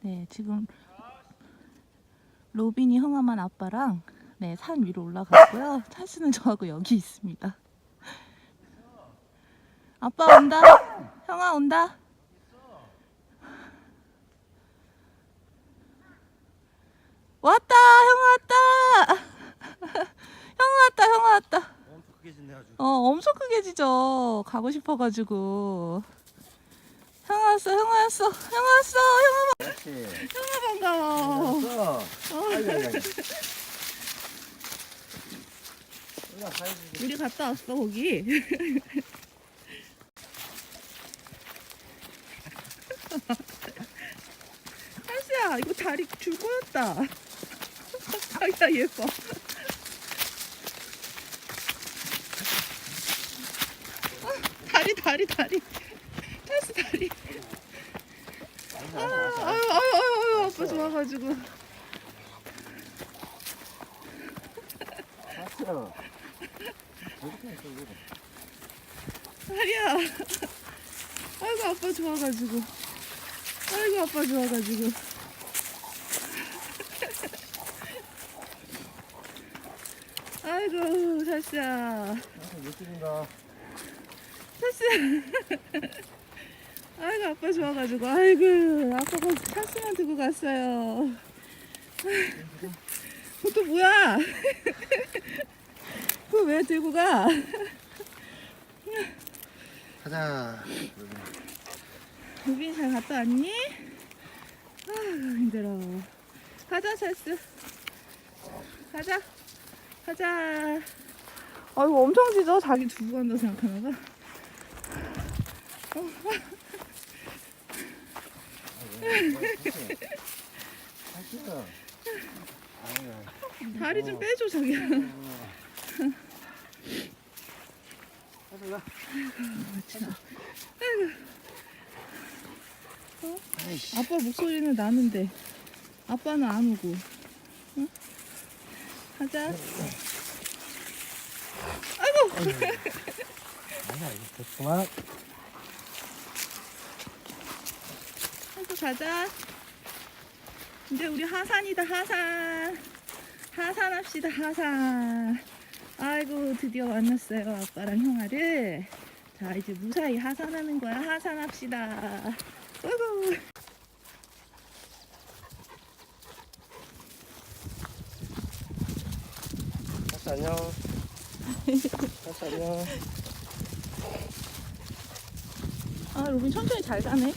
네, 지금 로빈이 형아만 아빠랑 네, 산 위로 올라갔고요. 찰스는 저하고 여기 있습니다. 아빠 온다. 형아 온다. 왔다. 형아 왔다. 형아 왔다. 형아 왔다. 엄청 크게 짓네 아주. 어, 엄청 크게 지죠. 가고 싶어 가지고. 형아 왔어, 형아 왔어, 형아 왔어, 형아, 그렇지. 형아 반가워. 됐어. 아이고 아이고. 아이고. 우리가 사이즈 우리 갔다 왔어, 거기. 한시야, 이거 다리 줄 꼬였다. 자기야, 예뻐. 아, 다리, 다리, 다리. 찬스 다리. 아, 아유, 아유, 아유, 봤어. 이거. 다리야. 아이고 아빠 좋아가지고. 아이고 아빠 좋아가지고. 아이고. 항상 이쪽인가. 살씨야. 아이고 아빠 좋아가지고. 아이고 아빠가 찰스만 두고 갔어요. 그것도 뭐야? 그거 왜 들고 가? 가자. 루빈 잘 갔다 왔니? 아 힘들어. 가자 찰스. 가자. 가자. 아이고 엄청 짖어. 자기 두고 간다 생각하나 봐. 아유. 다리 좀 빼줘 자기야. 아이씨. 아빠 목소리는 나는데 아빠는 안 오고. 응? 가자. 아이고. 아니야 이거 그만. 한번 가자. 이제 우리 하산이다 하산. 하산합시다 하산. 아이고 드디어 만났어요 아빠랑 형아를. 자 이제 무사히 하산하는 거야 하산합시다. 아이고. 가자 안녕. 가자 안녕. 아 로빈 천천히 잘 가네.